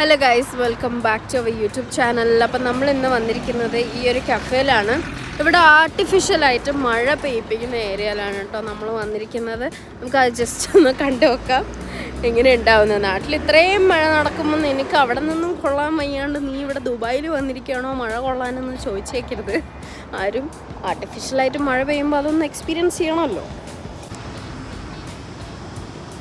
Hello guys welcome back to our YouTube channel അപ്പം നമ്മൾ ഇന്ന് വന്നിരിക്കുന്നത് ഈ ഒരു കഫേയിലാണ് ഇവിടെ ആർട്ടിഫിഷ്യലായിട്ട് മഴ പെയ്യിപ്പിക്കുന്ന ഏരിയയിലാണ് കേട്ടോ നമ്മൾ വന്നിരിക്കുന്നത്. നമുക്ക് അത് ജസ്റ്റ് ഒന്ന് കണ്ടു നോക്കാം. എങ്ങനെ ഉണ്ടാവുന്നത്? നാട്ടിൽ ഇത്രയും മഴ നടക്കുമ്പോൾ എനിക്ക് അവിടെ നിന്നും കൊള്ളാൻ വയ്യാണ്ട് നീ ഇവിടെ ദുബായിൽ വന്നിരിക്കുകയാണോ? മഴ കൊള്ളാനൊന്നും ചോദിച്ചേക്കരുത്. ആരും ആർട്ടിഫിഷ്യലായിട്ട് മഴ പെയ്യുമ്പോൾ അതൊന്ന് എക്സ്പീരിയൻസ് ചെയ്യണമല്ലോ.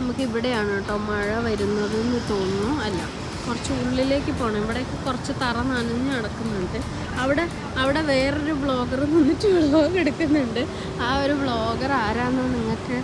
നമുക്ക് ഇവിടെയാണ് കേട്ടോ മഴ വരുന്നതെന്ന് തോന്നുന്നു. അല്ല കുറച്ച് ഉള്ളിലേക്ക് പോകണം ഇവിടേക്ക് കുറച്ച് തറ നനഞ്ഞ് നടക്കുന്നുണ്ട്. അവിടെ അവിടെ വേറൊരു ബ്ലോഗർ നിന്നിട്ട് വ്ളോഗ് എടുക്കുന്നുണ്ട്. ആ ഒരു ബ്ലോഗർ ആരാണെന്ന് നിങ്ങൾക്ക്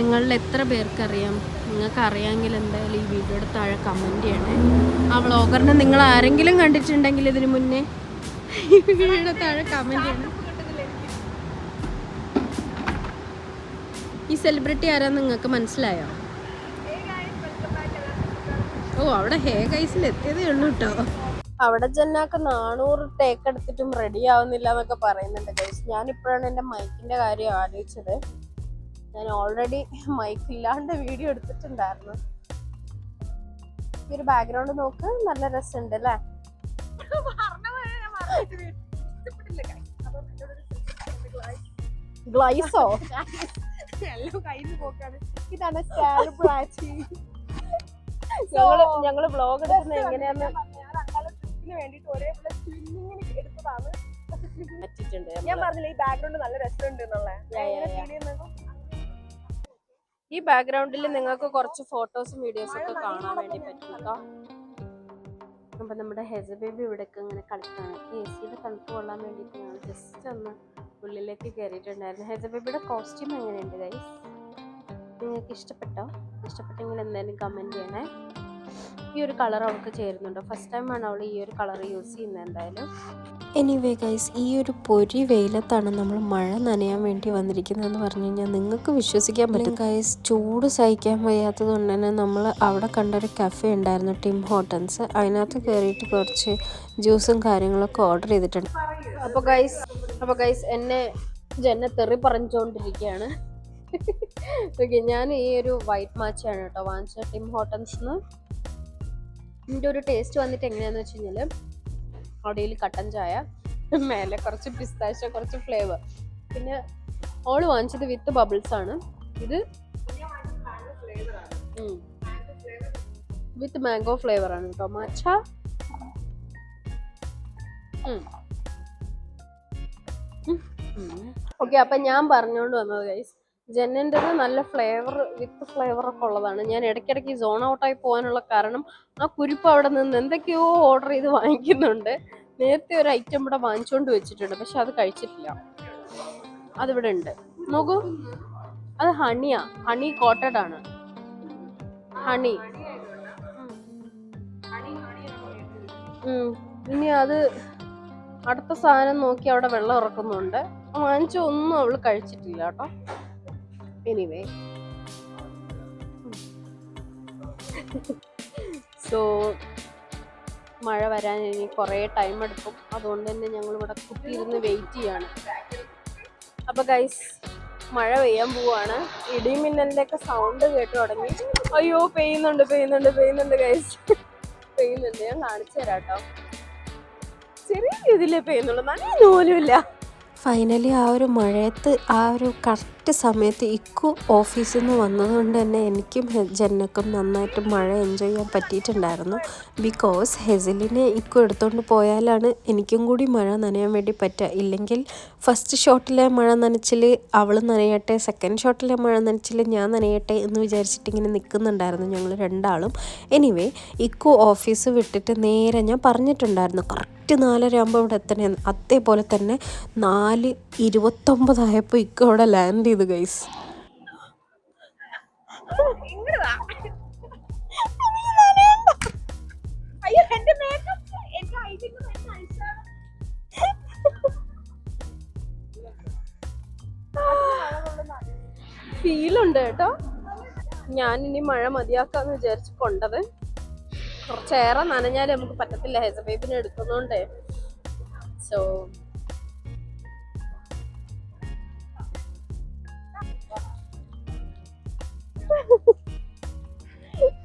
നിങ്ങളിൽ എത്ര പേർക്കറിയാം? നിങ്ങൾക്ക് അറിയാമെങ്കിൽ എന്തായാലും ഈ വീഡിയോയുടെ താഴെ കമന്റ് ചെയ്യണേ. ആ ബ്ലോഗറിനെ നിങ്ങൾ ആരെങ്കിലും കണ്ടിട്ടുണ്ടെങ്കിൽ ഇതിന് മുന്നേ ഈ വീഡിയോയുടെ താഴെ കമന്റ് ചെയ്യണം. ഈ സെലിബ്രിറ്റി ആരാന്ന് നിങ്ങൾക്ക് മനസ്സിലായോ? ഓ അവിടെ ഹേ ഗൈസിൽ എത്തിയതേ ഉള്ളൂ കേട്ടോ അവിടെ ജന്നാക്ക് നാനൂറ് ടേക്ക് എടുത്തിട്ടും റെഡി ആവുന്നില്ല എന്നൊക്കെ പറയുന്നുണ്ട് ഗൈസ് ഞാൻ ഇപ്പോഴാണ് എന്റെ മൈക്കിന്റെ കാര്യം ആലോചിച്ചത്. ഞാൻ ഓൾറെഡി മൈക്ക് ഇല്ലാണ്ട് വീഡിയോ എടുത്തിട്ടുണ്ടായിരുന്നു. ഈ ഒരു ബാക്ക്ഗ്രൗണ്ട് നോക്ക് നല്ല രസമുണ്ട് അല്ലേ? ഗ്ലൈസോ ഇതാണ് സ്റ്റാർ ബ്രാച്ചി ഞങ്ങൾ ഞങ്ങൾ ബ്ലോഗ് എടുക്കുന്നത് എങ്ങനെയാന്ന് പറ്റിയിട്ടുണ്ട് ഞാൻ പറഞ്ഞില്ല ഈ ബാക്ക്ഗ്രൗണ്ട് നല്ല രസമുണ്ട്. ഈ ബാക്ക്ഗ്രൗണ്ടിൽ നിങ്ങൾക്ക് കുറച്ച് ഫോട്ടോസും വീഡിയോസും ഒക്കെ കാണാൻ വേണ്ടി പറ്റും കേട്ടോ അപ്പൊ നമ്മുടെ ഹെസ ബേബി ഇവിടേക്ക് ഇങ്ങനെ കളിക്കാണ്. എ സിയുടെ തണുപ്പ് കൊള്ളാൻ വേണ്ടിയിട്ട് ഞങ്ങൾ ജസ്റ്റ് ഒന്ന് ഉള്ളിലേക്ക് കയറിയിട്ടുണ്ടായിരുന്നു ഹെസ ബേബിയുടെ കോസ്റ്റ്യൂം എങ്ങനെയുണ്ട് ഗൈസ് നിങ്ങൾക്ക് ഇഷ്ടപ്പെട്ടോ? ഇഷ്ടപ്പെട്ടെങ്കിൽ എന്തായാലും കമന്റ് ചെയ്യണേ. ഈ ഒരു കളർ അവൾക്ക് ചേരുന്നുണ്ടോ. ഫസ്റ്റ് ടൈമാണ് അവൾ ഈ ഒരു കളർ യൂസ് ചെയ്യുന്നത് എന്തായാലും. എനിവേ ഗൈസ് ഈ ഒരു പൊരി വെയിലത്താണ് നമ്മൾ മഴ നനയാൻ വേണ്ടി വന്നിരിക്കുന്നതെന്ന് പറഞ്ഞു കഴിഞ്ഞാൽ നിങ്ങൾക്ക് വിശ്വസിക്കാൻ പറ്റും. ഗൈസ് ചൂട് സഹിക്കാൻ വയ്യാത്തത് കൊണ്ട് തന്നെ നമ്മൾ അവിടെ കണ്ടൊരു കഫേ ഉണ്ടായിരുന്നു ടിം ഹോട്ടൽസ് അതിനകത്ത് കയറിയിട്ട് കുറച്ച് ജ്യൂസും കാര്യങ്ങളൊക്കെ ഓർഡർ ചെയ്തിട്ടുണ്ട്. അപ്പോൾ ഗൈസ് അപ്പോൾ ഗൈസ് എന്നെ ജന്നെ തെറി പറഞ്ഞുകൊണ്ടിരിക്കുകയാണ്. ഓക്കെ ഞാൻ ഈ ഒരു വൈറ്റ് മാച്ചാണ് കേട്ടോ വാങ്ങിച്ചത് ടിം ഹോട്ടൽസ്ന്ന് ഇതിന്റെ ഒരു ടേസ്റ്റ് വന്നിട്ട് എങ്ങനെയാന്ന് വെച്ച് കഴിഞ്ഞാൽ അടിയിൽ കട്ടൻ ചായ മേലെ കുറച്ച് പിസ്താശ കുറച്ച് ഫ്ലേവർ പിന്നെ ഓൾ വാങ്ങിച്ചത് വിത്ത് ബബിൾസ് ആണ്. ഇത് വിത്ത് മാംഗോ ഫ്ലേവർ ആണ് കേട്ടോ മച്ച ഓക്കെ അപ്പൊ ഞാൻ പറഞ്ഞോണ്ട് വന്നത് ഗൈസ് ജെന്നിന്റെത് നല്ല ഫ്ലേവർ വിത്ത് ഫ്ലേവർ ഒക്കെ ഉള്ളതാണ്. ഞാൻ ഇടയ്ക്കിടയ്ക്ക് സോൺ ഔട്ടായി പോകാനുള്ള കാരണം ആ കുരിപ്പ് അവിടെ നിന്ന് എന്തൊക്കെയോ ഓർഡർ ചെയ്ത് വാങ്ങിക്കുന്നുണ്ട്. നേരത്തെ ഒരു ഐറ്റം ഇവിടെ വാങ്ങിച്ചുകൊണ്ട് വെച്ചിട്ടുണ്ട് പക്ഷെ അത് കഴിച്ചിട്ടില്ല. അതിവിടെ ഉണ്ട്. നോക്കൂ. അത് ഹണിയാ. ഹണി കോട്ടഡ് ആണ്. ഹണി. ഇനി അത് അടുത്ത സാധനം നോക്കി അവിടെ വെള്ളം ഇറക്കുന്നുണ്ട്. വാങ്ങിച്ച ഒന്നും അവൾ കഴിച്ചിട്ടില്ല കേട്ടോ. എനിവേ സോ മഴ വരാൻ ഇനി കുറേ ടൈം എടുക്കും. അതുകൊണ്ട് തന്നെ ഞങ്ങൾ ഇവിടെ കുത്തിയിരുന്ന് വെയിറ്റ് ചെയ്യാണ്. അപ്പോൾ ഗൈസ് മഴ പെയ്യാൻ പോവാണ്. ഇടിമിന്നലിന്റെ ഒക്കെ സൗണ്ട് കേട്ട് തുടങ്ങി. അയ്യോ പെയ്യുന്നുണ്ട് പെയ്യുന്നുണ്ട് പെയ്യുന്നുണ്ട് ഗൈസ് പെയ്യുന്നുണ്ട്. ഞാൻ കാണിച്ചു തരാം കേട്ടോ. ചെറിയ രീതിയിലേ പെയ്യുന്നുള്ളൂ. നല്ല നൂലുമില്ല. ഫൈനലി ആ ഒരു മഴയത്ത് ആ ഒരു കറക്റ്റ് സമയത്ത് ഇക്കു ഓഫീസിൽ നിന്ന് വന്നതുകൊണ്ട് തന്നെ എനിക്കും ജന്നക്കും നന്നായിട്ട് മഴ എൻജോയ് ചെയ്യാൻ പറ്റിയിട്ടുണ്ടായിരുന്നു. ബിക്കോസ് ഹെസിലിനെ ഇക്കു എടുത്തുകൊണ്ട് പോയാലാണ് എനിക്കും കൂടി മഴ നനയാൻ വേണ്ടി പറ്റുക. ഇല്ലെങ്കിൽ ഫസ്റ്റ് ഷോട്ടിലെ മഴ നനച്ചിൽ അവൾ നനയട്ടെ സെക്കൻഡ് ഷോട്ടിലെ മഴ നനച്ചിൽ ഞാൻ നനയട്ടെ എന്ന് വിചാരിച്ചിട്ട് ഇങ്ങനെ നിൽക്കുന്നുണ്ടായിരുന്നു ഞങ്ങൾ രണ്ടാളും. എനിവേ ഇക്കു ഓഫീസ് വിട്ടിട്ട് നേരെ ഞാൻ പറഞ്ഞിട്ടുണ്ടായിരുന്നു. കറക്റ്റ് നാലര ആകുമ്പോൾ ഇവിടെ എത്തണേ അതേപോലെ തന്നെ നാല് ഇരുപത്തൊമ്പതായപ്പോൾ ഇക്കു അവിടെ ലാൻഡ് ചെയ്തു ഗൈസ് ഫീലുണ്ട് കേട്ടോ. ഞാൻ ഇനി മഴ മതിയാക്കാന്ന് വിചാരിച്ച് കൊണ്ടത്. കുറച്ചേറെ നനഞ്ഞാലേ നമുക്ക് പറ്റത്തില്ല. ഹെസബേബിനെ എടുക്കുന്നോണ്ടേ. സോ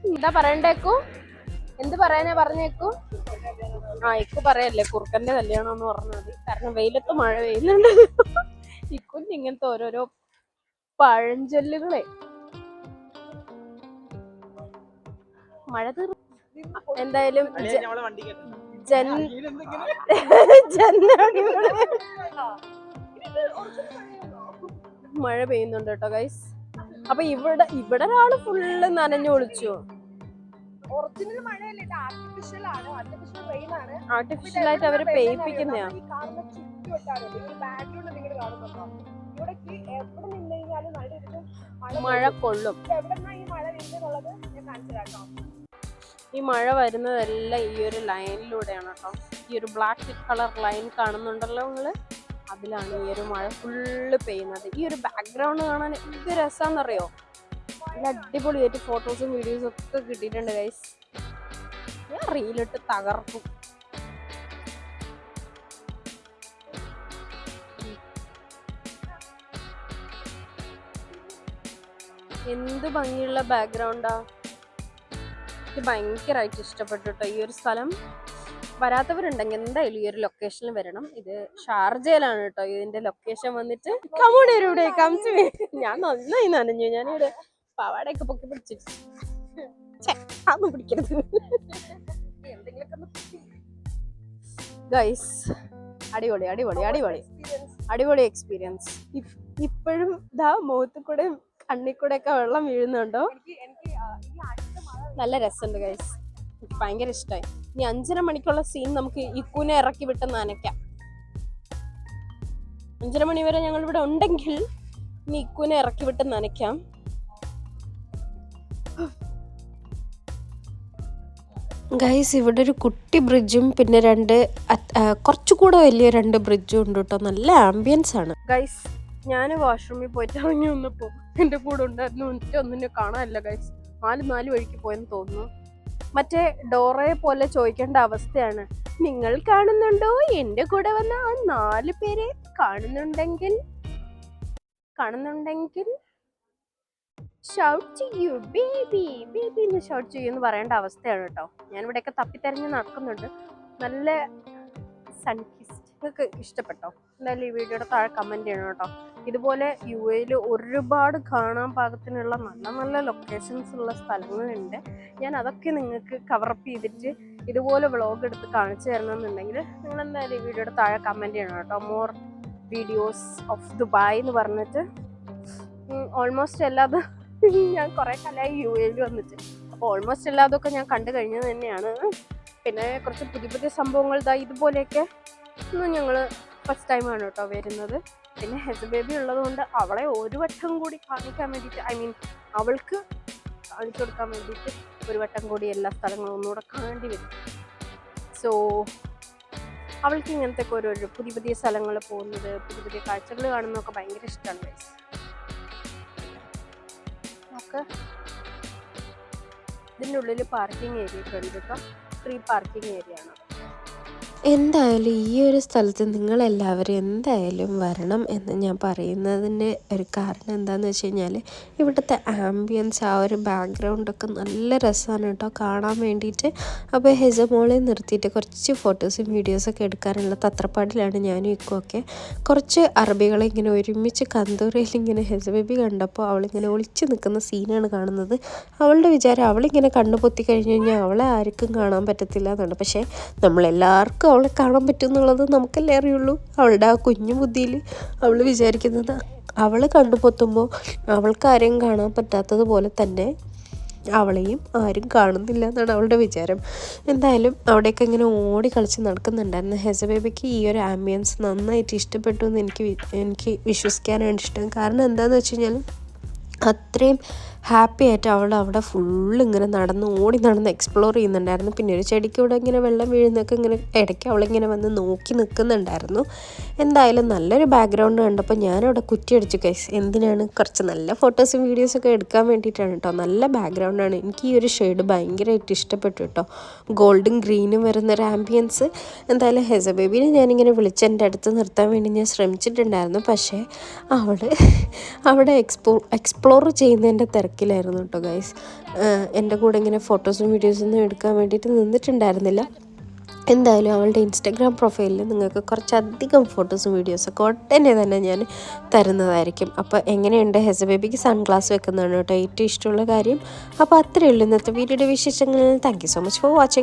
എന്താ പറയണ്ടേക്കു എന്ത് പറയാനാ പറഞ്ഞേക്കു ആ ഇക്കു പറയല്ലേ കുറുക്കന്റെ കല്യാണം എന്ന് പറഞ്ഞത് കാരണം വെയിലത്ത് മഴ പെയ്യുന്നുണ്ട്. ഇക്കുന് ഇങ്ങനത്തെ ഓരോരോ പഴഞ്ചൊല്ലുകളെ. മഴ തീർ എന്തായാലും ജൻ മഴ പെയ്യുന്നുണ്ട് കേട്ടോ ഗൈസ് അപ്പൊ ഇവിടെ ഇവിടെ ഒരാൾ ഫുള്ള് നനഞ്ഞു ഒളിച്ചു? ഒറിജിനൽ മഴയല്ല ഇത് ആർട്ടിഫിഷ്യൽ ആണ്. ആർട്ടിഫിഷ്യൽ റെയിൻ ആണ്. ആർട്ടിഫിഷ്യൽ ആയിട്ട് അവർ ഈ ബാക്ക്ഗ്രൗണ്ട് നിങ്ങൾ കാണുന്നുണ്ടോ? ഇവിടേക്ക് എവിടെ നിന്ന് കഴിഞ്ഞാലും നല്ല ഇരുന്ന് മഴ കൊള്ളും. ഈ മഴ വരുന്നുള്ളത് ഞാൻ കാണിച്ചു തരാം ഈ മഴ വരുന്നതെല്ലാം ഈ ഒരു ലൈനിലൂടെയാണ് കേട്ടോ. ഈ ഒരു ബ്ലാക്ക് കളർ ലൈൻ കാണുന്നുണ്ടല്ലോ നിങ്ങൾ? അതിലാണ് ഈ ഒരു മഴ ഫുള്ള് പെയ്യുന്നത്. ഈ ഒരു ബാക്ക്ഗ്രൗണ്ട് കാണാൻ എന്ത് രസാന്നറിയോ? നല്ല അടിപൊളിയായിട്ട് ഫോട്ടോസും വീഡിയോസും ഒക്കെ കിട്ടിയിട്ടുണ്ട് ഗൈസ് ഞാൻ റീലിട്ട് തകർക്കും. എന്ത് ഭംഗിയുള്ള ബാക്ക്ഗ്രൗണ്ടാ എനിക്ക് ഭയങ്കരമായിട്ട് ഇഷ്ടപ്പെട്ടു കേട്ടോ ഈ ഒരു സ്ഥലം. വരാത്തവരുണ്ടെങ്കിൽ എന്തായാലും ഈ ഒരു ലൊക്കേഷനിൽ വരണം. ഇത് ഷാർജയിലാണ് കേട്ടോ ഇതിന്റെ ലൊക്കേഷൻ വന്നിട്ട്. കമോൺ ഇവിടെ കംസ് ഞാൻ നന്നായി നനഞ്ഞു. ഞാനിവിടെ പാവാടയൊക്കെ പൊക്കി പിടിച്ചിട്ട്. അതൊന്നും പിടിക്കരുത്. ഗൈസ് അടിപൊളി അടിപൊളി അടിപൊളി. അടിപൊളി എക്സ്പീരിയൻസ് ഇപ്പോഴും ഇതാ മുഖത്തു കൂടെ കണ്ണി കൂടെ ഒക്കെ വെള്ളം വീഴുന്നുണ്ടോ? നല്ല രസമുണ്ട് ഗൈസ് എനിക്ക് ഭയങ്കര ഇഷ്ടമായി ഇനി അഞ്ചര മണിക്കുള്ള സീൻ നമുക്ക് ഇക്കുനെ ഇറക്കി വിട്ട് നനയ്ക്കാം. അഞ്ചര മണി വരെ ഞങ്ങൾ ഇവിടെ ഉണ്ടെങ്കിൽ ഇനി ഇക്കുനെ ഇറക്കി വിട്ട് നനയ്ക്കാം. ഗൈസ് ഇവിടെ ഒരു കുട്ടി ബ്രിഡ്ജും പിന്നെ രണ്ട് കുറച്ചുകൂടെ വലിയ രണ്ട് ബ്രിഡ്ജും ഉണ്ട് കേട്ടോ നല്ല ആംബിയൻസ് ആണ്. ഗൈസ് ഞാൻ വാഷ്റൂമിൽ പോയിട്ട് ഇറങ്ങി വന്നപ്പോ എന്റെ കൂടെ ഉണ്ടായിരുന്നു എന്നിട്ട് ഒന്നിനെ കാണാനല്ല ഗൈസ് നാല് നാല് വഴിക്ക് പോയെന്ന് തോന്നുന്നു. മറ്റേ ഡോറയെ പോലെ ചോദിക്കേണ്ട അവസ്ഥയാണ്. നിങ്ങൾ കാണുന്നുണ്ടോ? എന്റെ കൂടെ വന്ന ആ നാല് പേരെ കാണുന്നുണ്ടെങ്കിൽ? കാണുന്നുണ്ടെങ്കിൽ? ഷൗട്ട് ചെയ്യൂ ബേബി ബേബി എന്ന് ഷൗട്ട് ചെയ്യൂ എന്ന് പറയേണ്ട അവസ്ഥയാണ് കേട്ടോ. ഞാൻ ഇവിടെയൊക്കെ തപ്പിത്തെരഞ്ഞ് നടക്കുന്നുണ്ട്. നല്ല സൺകിസ്റ്റ് നിങ്ങൾക്ക് ഇഷ്ടപ്പെട്ടോ? എന്തായാലും ഈ വീഡിയോയുടെ താഴെ കമന്റ് ചെയ്യണം കേട്ടോ. ഇതുപോലെ യു എയിൽ ഒരുപാട് കാണാൻ പാകത്തിനുള്ള നല്ല നല്ല ലൊക്കേഷൻസ് ഉള്ള സ്ഥലങ്ങളുണ്ട്. ഞാൻ അതൊക്കെ നിങ്ങൾക്ക് കവറപ്പ് ചെയ്തിട്ട് ഇതുപോലെ വ്ളോഗ് എടുത്ത് കാണിച്ചു തരണമെന്നുണ്ടെങ്കിൽ നിങ്ങൾ എന്തായാലും ഈ വീഡിയോയുടെ താഴെ കമന്റ് ചെയ്യണം കേട്ടോ. മോർ വീഡിയോസ് ഓഫ് ദുബായ് എന്ന് പറഞ്ഞിട്ട്. ഓൾമോസ്റ്റ് എല്ലാതും ഞാൻ കുറേ കാലമായി യു എയിൽ വന്നിട്ട്. അപ്പോൾ ഓൾമോസ്റ്റ് എല്ലാതൊക്കെ ഞാൻ കണ്ടു കഴിഞ്ഞത് തന്നെയാണ്. പിന്നെ കുറച്ച് പുതിയ പുതിയ സംഭവങ്ങൾ ഇതാ ഇതുപോലെയൊക്കെ ഒന്നും ഞങ്ങൾ ഫസ്റ്റ് ടൈമാണ് കേട്ടോ വരുന്നത്. പിന്നെ ഹെസ് ബേബി ഉള്ളതുകൊണ്ട് അവളെ ഒരു വട്ടം കൂടി കാണിക്കാൻ വേണ്ടിയിട്ട് ഐ മീൻ അവൾക്ക് കാണിച്ചു കൊടുക്കാൻ വേണ്ടിയിട്ട് ഒരു വട്ടം കൂടി എല്ലാ സ്ഥലങ്ങളും ഒന്നുകൂടെ കാണേണ്ടി വരും. സോ അവൾക്ക് ഇങ്ങനത്തെ ഓരോ പുതിയ പുതിയ സ്ഥലങ്ങൾ പോകുന്നത് പുതിയ പുതിയ കാഴ്ചകൾ കാണുന്നതൊക്കെ ഭയങ്കര ഇഷ്ടമാണ് ഗൈസ് നമുക്ക് ഇതിന്റെ ഉള്ളിൽ പാർക്കിംഗ് ഏരിയ ഒക്കെ ഉണ്ട് കേട്ടോ. ഫ്രീ പാർക്കിംഗ് ഏരിയ ആണ്. എന്തായാലും ഈ ഒരു സ്ഥലത്ത് നിങ്ങളെല്ലാവരും എന്തായാലും വരണം എന്ന് ഞാൻ പറയുന്നതിന്റെ ഒരു കാരണം എന്താണെന്ന് വെച്ച് കഴിഞ്ഞാൽ ഇവിടുത്തെ ആംബിയൻസ് ആ ഒരു ബാക്ക്ഗ്രൗണ്ടൊക്കെ നല്ല രസമാണ് കേട്ടോ കാണാൻ വേണ്ടിയിട്ട്. അപ്പോൾ ഹെജമോളെ നിർത്തിയിട്ട് കുറച്ച് ഫോട്ടോസും വീഡിയോസൊക്കെ എടുക്കാനുള്ള തത്രപ്പാടിലാണ് ഞാനും ഇക്കുമൊക്കെ കുറച്ച് അറബികളെ ഇങ്ങനെ ഒരുമിച്ച് കന്തൂരയിൽ ഇങ്ങനെ ഹെസബേബി കണ്ടപ്പോൾ അവളിങ്ങനെ ഒളിച്ച് നിൽക്കുന്ന സീനാണ് കാണുന്നത്. അവളുടെ വിചാരം അവളിങ്ങനെ കണ്ണു പൊത്തി കഴിഞ്ഞ് കഴിഞ്ഞാൽ അവളെ ആർക്കും കാണാൻ പറ്റത്തില്ല എന്നുണ്ട് പക്ഷേ നമ്മളെല്ലാവർക്കും അവളെ കാണാൻ പറ്റും എന്നുള്ളത് നമുക്കല്ലേ അറിയുള്ളൂ. അവളുടെ ആ കുഞ്ഞു ബുദ്ധിയിൽ അവൾ വിചാരിക്കുന്നത് അവൾ കണ്ണു പൊത്തുമ്പോൾ അവൾക്ക് ആരെയും കാണാൻ പറ്റാത്തതുപോലെ തന്നെ അവളെയും ആരും കാണുന്നില്ല എന്നാണ് അവളുടെ വിചാരം. എന്തായാലും അവിടെയൊക്കെ ഇങ്ങനെ ഓടി കളിച്ച് നടക്കുന്നുണ്ടായിരുന്നു. ഹെസ ബേബിക്ക് ഈ ഒരു ആംബിയൻസ് നന്നായിട്ട് ഇഷ്ടപ്പെട്ടു എന്ന് എനിക്ക് എനിക്ക് വിശ്വസിക്കാനാണ് ഇഷ്ടം കാരണം എന്താണെന്ന് വെച്ച് കഴിഞ്ഞാൽ അത്രയും ഹാപ്പി ആയിട്ട് അവൾ അവിടെ ഫുള്ള് ഇങ്ങനെ നടന്ന് ഓടി നടന്ന് എക്സ്പ്ലോർ ചെയ്യുന്നുണ്ടായിരുന്നു. പിന്നെ ഒരു ചെടിക്കൂടെ ഇങ്ങനെ വെള്ളം വീഴുന്നൊക്കെ ഇങ്ങനെ ഇടയ്ക്ക് അവളിങ്ങനെ വന്ന് നോക്കി നിൽക്കുന്നുണ്ടായിരുന്നു. എന്തായാലും നല്ലൊരു ബാക്ക്ഗ്രൗണ്ട് കണ്ടപ്പോൾ ഞാനവിടെ കുറ്റിയടിച്ചു കൈസ് എന്തിനാണ് കുറച്ച് നല്ല ഫോട്ടോസും വീഡിയോസൊക്കെ എടുക്കാൻ വേണ്ടിയിട്ടാണ് കേട്ടോ നല്ല ബാക്ക്ഗ്രൗണ്ടാണ് എനിക്ക് ഈ ഒരു ഷെയ്ഡ് ഭയങ്കരമായിട്ട് ഇഷ്ടപ്പെട്ടു കേട്ടോ ഗോൾഡും ഗ്രീനും വരുന്ന ഒരു ആംബിയൻസ് എന്തായാലും ഹെസ ബേബിനെ ഞാനിങ്ങനെ വിളിച്ച് എന്റെ അടുത്ത് നിർത്താൻ വേണ്ടി ഞാൻ ശ്രമിച്ചിട്ടുണ്ടായിരുന്നു. പക്ഷേ അവൾ അവിടെ എക്സ്പ്ലോ എക്സ്പ്ലോർ ചെയ്യുന്നതിന്റെ തിരക്ക് തിരക്കിലായിരുന്നു കേട്ടോ ഗൈസ് എന്റെ കൂടെ ഇങ്ങനെ ഫോട്ടോസും വീഡിയോസൊന്നും എടുക്കാൻ വേണ്ടിയിട്ട് നിന്നിട്ടുണ്ടായിരുന്നില്ല. എന്തായാലും അവളുടെ ഇൻസ്റ്റാഗ്രാം പ്രൊഫൈലിൽ നിങ്ങൾക്ക് കുറച്ചധികം ഫോട്ടോസും വീഡിയോസൊക്കെ ഉടനെ തന്നെ ഞാൻ തരുന്നതായിരിക്കും. അപ്പോൾ എങ്ങനെയുണ്ട് ഹെസ ബേബിക്ക് സൺഗ്ലാസ് വെക്കുന്നതാണ് കേട്ടോ ഏറ്റവും ഇഷ്ടമുള്ള കാര്യം. അപ്പോൾ അത്രയേ ഉള്ളൂ ഇന്നത്തെ വീഡിയോയുടെ വിശേഷങ്ങളിൽ thank so much for watching